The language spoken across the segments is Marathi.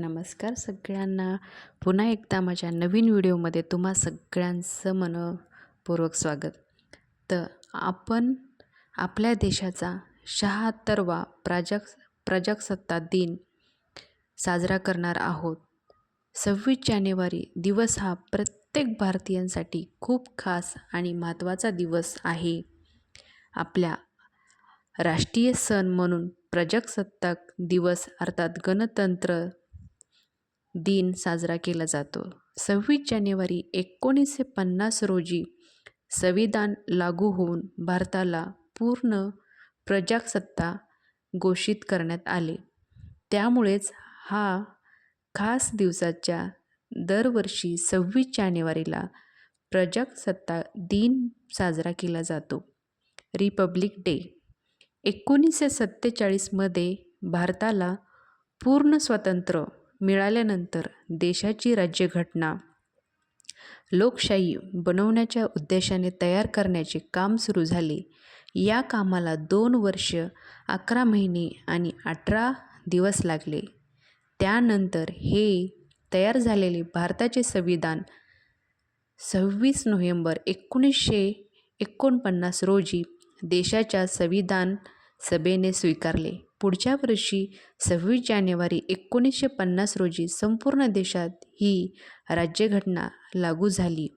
नमस्कार सगळ्यांना. पुन्हा एकदा माझ्या नवीन व्हिडिओमध्ये तुम्हा सगळ्यांचं मनपूर्वक स्वागत. तर आपण आपल्या देशाचा शहात्तरवा प्राजक प्रजासत्ताक दिन साजरा करणार आहोत. सव्वीस जानेवारी दिवस हा प्रत्येक भारतीयांसाठी खूप खास आणि महत्त्वाचा दिवस आहे. आपल्या राष्ट्रीय सण म्हणून प्रजासत्ताक दिवस अर्थात गणतंत्र दिन साजरा केला जातो. सव्वीस जानेवारी एकोणीसशे पन्नास रोजी संविधान लागू होऊन भारताला पूर्ण प्रजासत्ता घोषित करण्यात आले. त्यामुळेच हा खास दिवसाच्या दरवर्षी सव्वीस जानेवारीला प्रजासत्ताक दिन साजरा केला जातो. रिपब्लिक डे एकोणीसशे सत्तेचाळीसमध्ये भारताला पूर्ण स्वतंत्र मिळाल्यानंतर देशाची राज्यघटना लोकशाही बनवण्याच्या उद्देशाने तयार करण्याचे काम सुरू झाले. या कामाला दोन वर्ष अकरा महिने आणि अठरा दिवस लागले. त्यानंतर हे तयार झालेले भारताचे संविधान सव्वीस नोव्हेंबर एकोणीसशे एकोणपन्नास रोजी देशाच्या संविधान सभेने स्वीकारले. पुढच्या वर्षी सव्वीस जानेवारी एकोणीसशे पन्नास रोजी संपूर्ण देशात ही राज्यघटना लागू झाली.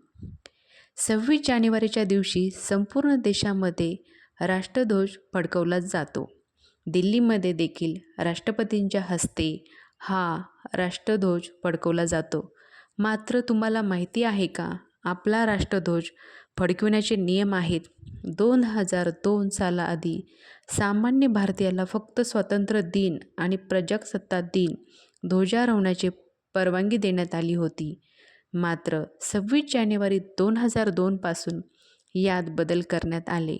सव्वीस जानेवारीच्या दिवशी संपूर्ण देशामध्ये राष्ट्रध्वज फडकवला जातो. दिल्लीमध्ये देखील राष्ट्रपतींच्या हस्ते हा राष्ट्रध्वज फडकवला जातो. मात्र तुम्हाला माहिती आहे का? आपला राष्ट्रध्वज फडकविण्याचे नियम आहेत. दोन हजार दोन सालाआधी सामान्य भारतीयाला फक्त स्वातंत्र्य दिन आणि प्रजासत्ताक दिन ध्वजारोहणाची परवानगी देण्यात आली होती. मात्र सव्वीस जानेवारी दोन हजार दोनपासून यात बदल करण्यात आले.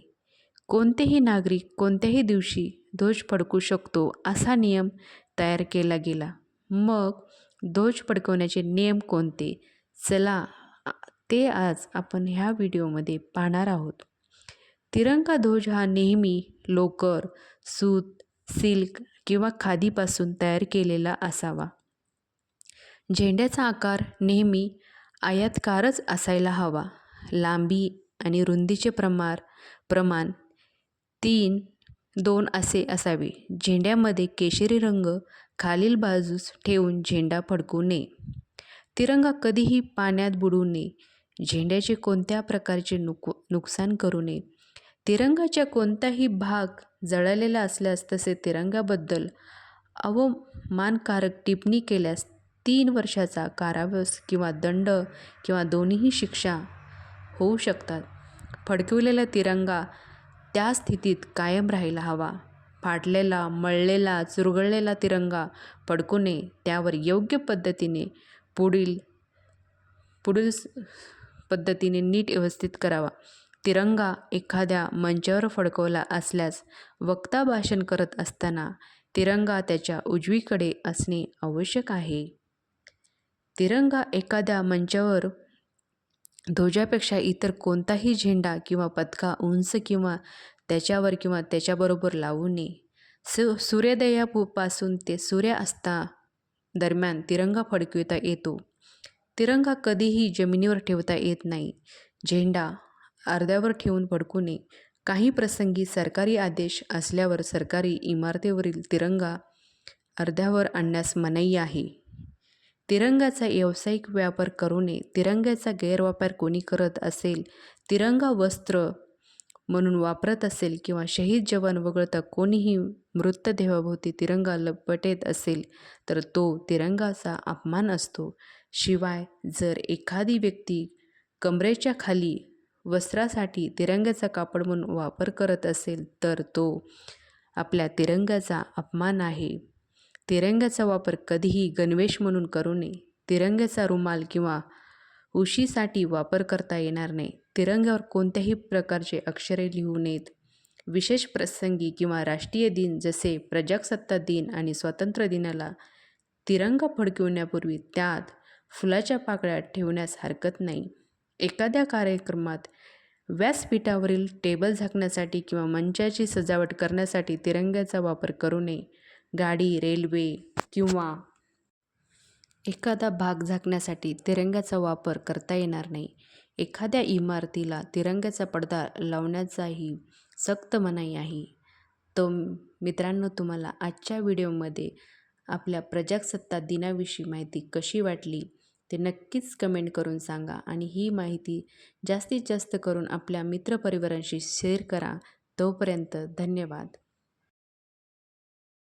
कोणतेही नागरिक कोणत्याही दिवशी ध्वज फडकू शकतो असा नियम तयार केला गेला. मग ध्वज फडकवण्याचे नियम कोणते? चला ते आज आपण ह्या व्हिडिओमध्ये पाहणार आहोत. तिरंगा ध्वज हा नेहमी लोकर सूत सिल्क किंवा खादीपासून तयार केलेला असावा. झेंड्याचा आकार नेहमी आयातकारच असायला हवा. लांबी आणि रुंदीचे प्रमाण प्रमाण तीन दोन असे असावे. झेंड्यामध्ये केशरी रंग खालील बाजूस ठेवून झेंडा फडकू नये. तिरंगा कधीही पाण्यात बुडू नये. झेंड्याचे कोणत्या प्रकारचे नुक नुकसान करू नये. तिरंगाच्या कोणताही भाग जळालेला असल्यास तसे तिरंगाबद्दल अवमानकारक टिप्पणी केल्यास तीन वर्षाचा कारावास किंवा दंड किंवा दोन्हीही शिक्षा होऊ शकतात. फडकविलेला तिरंगा त्या स्थितीत कायम राहायला हवा. फाटलेला मळलेला चुरगळलेला तिरंगा फडकू नये त्यावर योग्य पद्धतीने पुढील पुढील पद्धतीने नीट व्यवस्थित करावा. तिरंगा एखाद्या मंचावर फडकवला असल्यास वक्ता भाषण करत असताना तिरंगा त्याच्या उजवीकडे असणे आवश्यक आहे. तिरंगा एखाद्या मंचावर ध्वजापेक्षा इतर कोणताही झेंडा किंवा पताका उंच किंवा त्याच्यावर किंवा त्याच्याबरोबर लावू नये. सु सूर्योदयापासून ते सूर्यास्ता दरम्यान तिरंगा फडकविता येतो. तिरंगा कधीही जमिनीवर ठेवता येत नाही. झेंडा अर्ध्यावर ठेवून फडकू नये. काही प्रसंगी सरकारी आदेश असल्यावर सरकारी इमारतीवरील तिरंगा अर्ध्यावर आणण्यास मनाई आहे. तिरंगाचा व्यावसायिक व्यापार करू नये. तिरंग्याचा गैरवापर कोणी करत असेल तिरंगा वस्त्र म्हणून वापरत असेल किंवा शहीद जवान वगळता कोणीही मृतदेहाभोवती तिरंगा लपटेत असेल तर तो तिरंगाचा अपमान असतो. शिवाय जर एखादी व्यक्ती कमरेच्या खाली वस्त्रासाठी तिरंग्याचा कापड म्हणून वापर करत असेल तर तो आपल्या तिरंग्याचा अपमान आहे. तिरंग्याचा वापर कधीही गणवेश म्हणून करू नये. तिरंग्याचा रुमाल किंवा उशीसाठी वापर करता येणार नाही. तिरंग्यावर कोणत्याही प्रकारचे अक्षरे लिहू नयेत. विशेष प्रसंगी किंवा राष्ट्रीय दिन जसे प्रजासत्ताक दिन आणि स्वातंत्र्य दिनाला तिरंगा फडकविण्यापूर्वी त्यात फुलाच्या पाकळ्या ठेवण्यास हरकत नाही. एखाद्या कार्यक्रमात व्यासपीठावरील टेबल झाकण्यासाठी किंवा मंचाची सजावट करण्यासाठी तिरंग्याचा वापर करू नये. गाडी रेल्वे किंवा एखादा भाग झाकण्यासाठी तिरंग्याचा वापर करता येणार नाही. एखाद्या इमारतीला तिरंग्याचा पडदा लावण्याचाही सक्त मनाई आहे. तो मित्रांनो तुम्हाला आजच्या व्हिडिओमध्ये आपल्या प्रजासत्ताक दिनाविषयी माहिती कशी वाटली? ते नक्कीच कमेंट करून सांगा आणि ही माहिती जास्तीत जास्त करून आपल्या मित्रपरिवारांशी शेअर करा. तोपर्यंत धन्यवाद.